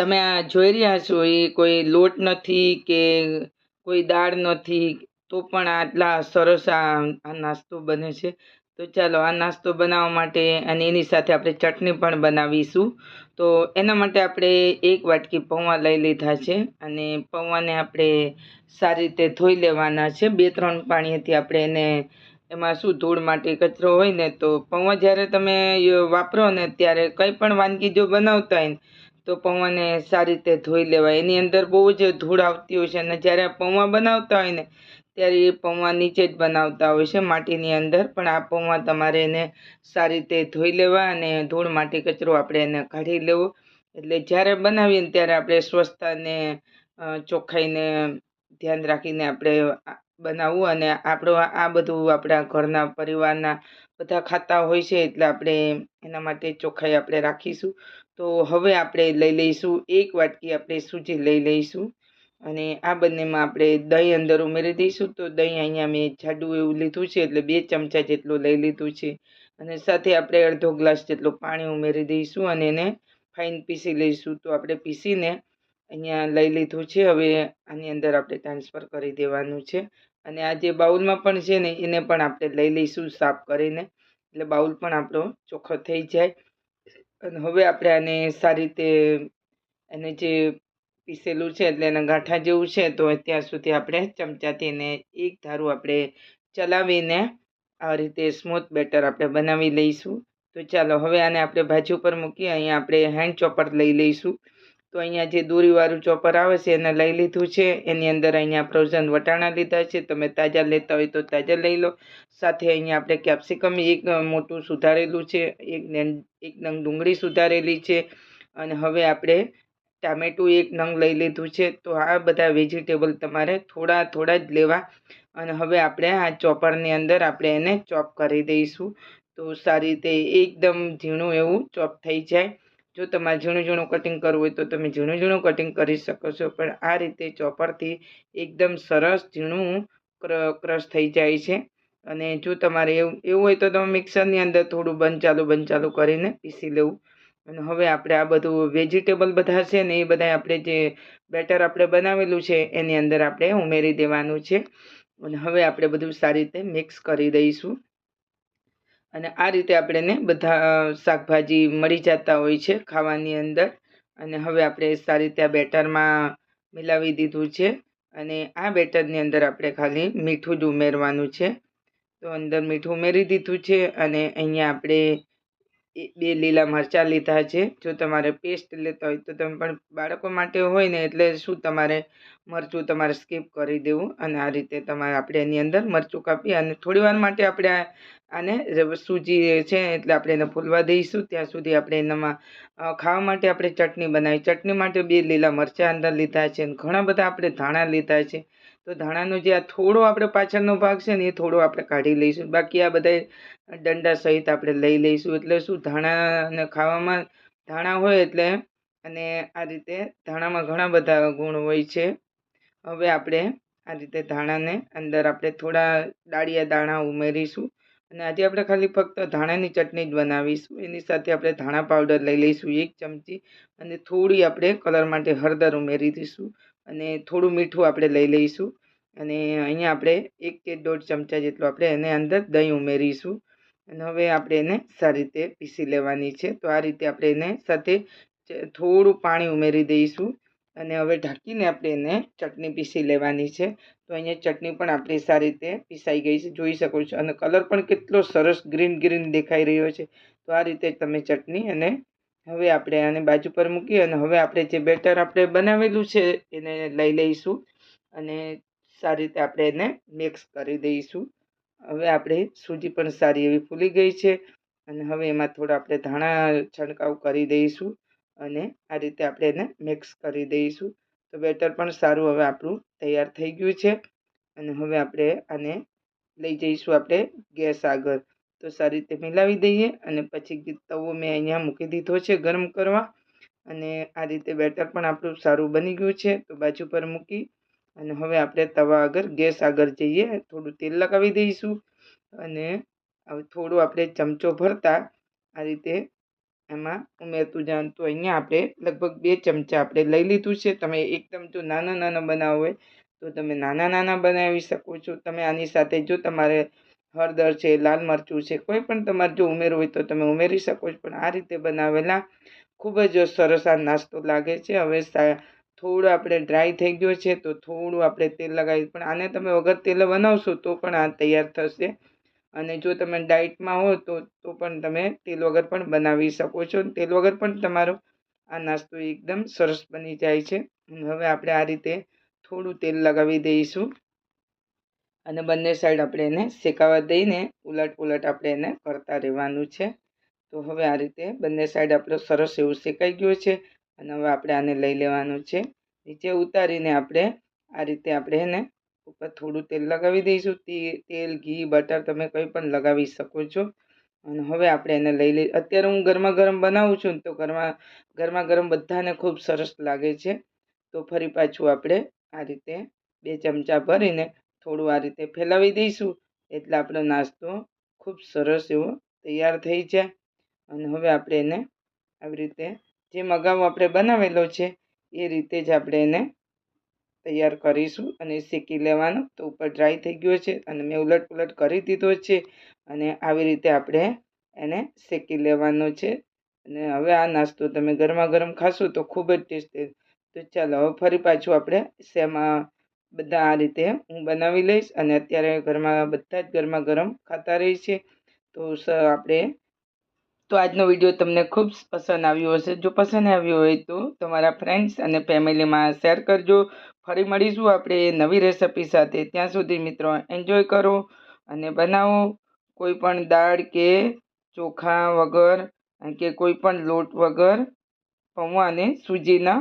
તમે આ જોઈ રહ્યા છો, એ કોઈ લોટ નથી કે કોઈ દાળ નથી, તો પણ આટલા સરસ આ નાસ્તો બને છે. તો ચાલો, આ નાસ્તો બનાવવા માટે અને એની સાથે આપણે ચટણી પણ બનાવીશું. તો એના માટે આપણે એક વાટકી પૌવા લઈ લીધા છે અને પૌવાને આપણે સારી રીતે ધોઈ લેવાના છે. બે, ત્રણ પાણીથી આપણે એને એમાં શું ધૂળ માટી કચરો હોય ને, તો પૌવા જ્યારે તમે વાપરો ને, ત્યારે કંઈ પણ વાનગી જો બનાવતા હોય તો પૌવાને સારી રીતે ધોઈ લેવાય. એની અંદર બહુ જ ધૂળ આવતી હોય છે અને જ્યારે પૌવા બનાવતા હોય ને, ત્યારે એ પૌવા નીચે જ બનાવતા હોય છે માટીની અંદર. પણ આ પૌવા તમારે એને સારી રીતે ધોઈ લેવા અને ધૂળ માટી કચરો આપણે એને કાઢી લેવો. એટલે જ્યારે બનાવીએ ત્યારે આપણે સ્વચ્છતાને ચોખ્ખાઈને ધ્યાન રાખીને આપણે બનાવવું અને આપણો આ બધું આપણા ઘરના પરિવારના બધા ખાતા હોય છે એટલે આપણે એના માટે ચોખ્ખાઈ આપણે રાખીશું. તો હવે આપણે લઈ લઈશું એક વાટકી આપણે સૂજી લઈ લઈશું અને આ બંનેમાં આપણે દહીં અંદર ઉમેરી દઈશું. તો દહીં અહીંયા મેં જાડું એવું લીધું છે, એટલે બે ચમચા જેટલું લઈ લીધું છે. અને સાથે આપણે અડધો ગ્લાસ જેટલું પાણી ઉમેરી દઈશું અને એને ફાઇન પીસી લઈશું. તો આપણે પીસીને અહીંયા લઈ લીધું છે. હવે આની અંદર આપણે ટ્રાન્સફર કરી દેવાનું છે. અને આ જે બાઉલમાં પણ છે ને, એને પણ આપણે લઈ લઈશું સાફ કરીને. એટલે બાઉલ પણ આપણો ચોખ્ખો થઈ જાય. અને હવે આપણે આને સારી રીતે એને જે પીસેલું છે એટલે એના ગાંઠા જેવું છે, તો ત્યાં સુધી આપણે ચમચાથી એને એક ધારું આપણે ચલાવીને આ રીતે સ્મૂથ બેટર આપણે બનાવી લઈશું. તો ચાલો, હવે આને આપણે ભાજી ઉપર મૂકી અહીંયા આપણે હેન્ડ ચોપર લઈ લઈશું. તો અહીંયા જે દોરીવાળું ચોપર આવે છે એને લઈ લીધું છે. એની અંદર અહીંયા ફ્રોઝન વટાણા લીધા છે. તમે તાજા લેતા હોય તો તાજા લઈ લો. સાથે અહીંયા આપણે કેપ્સિકમ એક મોટું સુધારેલું છે. એક એક નંગ ડુંગળી સુધારેલી છે. અને હવે આપણે ટામેટું એક નંગ લઈ લીધું છે. તો આ બધા વેજીટેબલ તમારે થોડા થોડા જ લેવા. અને હવે આપણે આ ચોપરની અંદર આપણે એને ચોપ કરી દઈશું. તો સારી રીતે એકદમ ઝીણું એવું ચોપ થઈ જાય. જો તમારે ઝીણું ઝીણું કટિંગ કરવું હોય તો તમે ઝીણું ઝીણું કટિંગ કરી શકો છો. પણ આ રીતે ચોપરથી એકદમ સરસ ઝીણું ક્રશ થઈ જાય છે. અને જો તમારે એવું એવું હોય તો તમે મિક્સરની અંદર થોડું બંધ ચાલુ બંધ ચાલુ કરીને પીસી લેવું. અને હવે આપણે આ બધું વેજીટેબલ બધા છે ને એ બધા આપણે જે બેટર આપણે બનાવેલું છે એની અંદર આપણે ઉમેરી દેવાનું છે. અને હવે આપણે બધું સારી રીતે મિક્સ કરી દઈશું. અને આ રીતે આપણે બધા શાકભાજી મળી જતા હોય છે ખાવાની અંદર. અને હવે આપણે સારી રીતે આ બેટરમાં મિલાવી દીધું છે. અને આ બેટરની અંદર આપણે ખાલી મીઠું જ ઉમેરવાનું છે. તો અંદર મીઠું ઉમેરી દીધું છે અને અહીંયા આપણે બે લીલા મરચાં લીધા છે. જો તમારે પેસ્ટ લેતા હોય તો તમે પણ બાળકો માટે હોય ને એટલે શું તમારે મરચું તમારે સ્કીપ કરી દેવું અને આ રીતે તમારે આપણે એની અંદર મરચું કાપી અને થોડી વાર માટે આપણે આને સૂજી છે એટલે આપણે એને ફૂલવા દઈશું. ત્યાં સુધી આપણે એનામાં ખાવા માટે આપણે ચટણી બનાવી. ચટણી માટે બે લીલા મરચાં અંદર લીધા છે અને ઘણા બધા આપણે ધાણા લીધા છે. તો ધાણાનો જે આ થોડો આપણે પાછળનો ભાગ છે ને એ થોડો આપણે કાઢી લઈશું. બાકી આ બધા દંડા સહિત આપણે લઈ લઈશું. એટલે શું ધાણાને ખાવામાં ધાણા હોય એટલે અને આ રીતે ધાણામાં ઘણા બધા ગુણ હોય છે. હવે આપણે આ રીતે ધાણાને અંદર આપણે થોડા ડાળિયા દાણા ઉમેરીશું અને આજે આપણે ખાલી ફક્ત ધાણાની ચટણી જ બનાવીશું. એની સાથે આપણે ધાણા પાવડર લઈ લઈશું એક ચમચી અને થોડી આપણે કલર માટે હળદર ઉમેરી દઈશું અને થોડું મીઠું આપણે લઈ લઈશું અને અહીંયા આપણે એક કે દોઢ ચમચા જેટલું આપણે એને અંદર દહીં ઉમેરીશું અને હવે આપણે એને સારી રીતે પીસી લેવાની છે. તો આ રીતે આપણે એને સાથે થોડું પાણી ઉમેરી દઈશું અને હવે ઢાંકીને આપણે એને ચટણી પીસી લેવાની છે. તો અહીંયા ચટણી પણ આપણી સારી રીતે પીસાઈ ગઈ છે. જોઈ શકો છો. અને કલર પણ કેટલો સરસ ગ્રીન ગ્રીન દેખાઈ રહ્યો છે. તો આ રીતે તમે ચટણી અને હવે આપણે આને બાજુ પર મૂકી અને હવે આપણે જે બેટર આપણે બનાવેલું છે એને લઈ લઈશું. અને સારી રીતે આપણે એને મિક્સ કરી દઈશું. હવે આપણે સૂજી પણ સારી એવી ફૂલી ગઈ છે. અને હવે એમાં થોડા આપણે ધાણા છંટકાવ કરી દઈશું. અને આ રીતે આપણે એને મિક્સ કરી દઈશું. તો બેટર પણ સારું હવે આપણું તૈયાર થઈ ગયું છે. અને હવે આપણે આને લઈ જઈશું આપણે ગેસ આગળ. તો સારી રીતે મિલાવી દઈએ અને પછી તવો મેં અહીંયા મૂકી દીધો છે ગરમ કરવા. અને આ રીતે બેટર પણ આપણું સારું બની ગયું છે. તો બાજુ પર મૂકી અને હવે આપણે તવા આગળ ગેસ આગળ જઈએ. થોડું તેલ લગાવી દઈશું. અને હવે થોડું આપણે ચમચો ભરતા આ રીતે એમાં ઉમેરતું જવાનું તો અહીંયા આપણે લગભગ બે ચમચા આપણે લઈ લીધું છે. તમે એકદમ જો નાના નાના બનાવો હોય તો તમે નાના નાના બનાવી શકો છો. તમે આની સાથે જો તમારે હળદર છે, લાલ મરચું છે, કોઈ પણ તમારે જો ઉમેરવું હોય તો તમે ઉમેરી શકો છો. પણ આ રીતે બનાવેલા ખૂબ જ સરસ આ નાસ્તો લાગે છે. હવે થોડું આપણે ડ્રાય થઈ ગયો છે તો થોડું આપણે તેલ લગાવી. પણ આને તમે વગર તેલ બનાવશો તો પણ આ તૈયાર થશે. અને જો તમે ડાયટમાં હો તો તો પણ તમે તેલ વગર પણ બનાવી શકો છો. તેલ વગર પણ તમારો આ નાસ્તો એકદમ સરસ બની જાય છે. હવે આપણે આ રીતે થોડું તેલ લગાવી દઈશું. અને બંને સાઈડ આપણે એને શેકાવા દઈને ઉલટ પુલટ આપણે એને કરતા રહેવાનું છે. તો હવે આ રીતે બંને સાઈડ આપણો સરસ એવું શેકાઈ ગયું છે. અને હવે આપણે આને લઈ લેવાનું છે. નીચે ઉતારીને આપણે આ રીતે આપણે એને ઉપર થોડું તેલ લગાવી દઈશું. તેલ, ઘી, બટર તમે કંઈ પણ લગાવી શકો છો. અને હવે આપણે એને લઈ લઈ, અત્યારે હું ગરમા ગરમ બનાવું છું ને તો ગરમા ગરમા ગરમ બધાને ખૂબ સરસ લાગે છે. તો ફરી પાછું આપણે આ રીતે બે ચમચા ભરીને થોડું આ રીતે ફેલાવી દઈશું. એટલે આપણો નાસ્તો ખૂબ સરસ એવો તૈયાર થઈ જાય. અને હવે આપણે એને આવી રીતે જે મગાવો આપણે બનાવેલો છે, એ રીતે જ આપણે એને તૈયાર કરીશું અને શેકી લેવાનું. તો ઉપર ડ્રાય થઈ ગયો છે અને મેં ઉલટ પુલટ કરી દીધો છે અને આવી રીતે આપણે એને શેકી લેવાનો છે. અને હવે આ નાસ્તો તમે ગરમા ગરમ ખાશો તો ખૂબ જ ટેસ્ટી તો ચાલો, હવે ફરી પાછું આપણે શેમાં બધા આ રીતે હું બનાવી લઈશ અને અત્યારે ઘરમાં બધા જ ગરમા ગરમ ખાતા રહી છે તો આપણે તો આજનો વીડિયો તમને ખૂબ પસંદ આવ્યો હશે. જો પસંદ આવ્યો હોય તો તમારા ફ્રેન્ડ્સ અને ફેમિલીમાં શેર કરજો. ફરી મળીશું આપણે નવી રેસિપી સાથે. ત્યાં સુધી મિત્રો એન્જોય કરો અને બનાવો. કોઈ પણ દાળ કે ચોખા વગર કે કોઈ પણ લોટ વગર પૌવા અને સૂજીના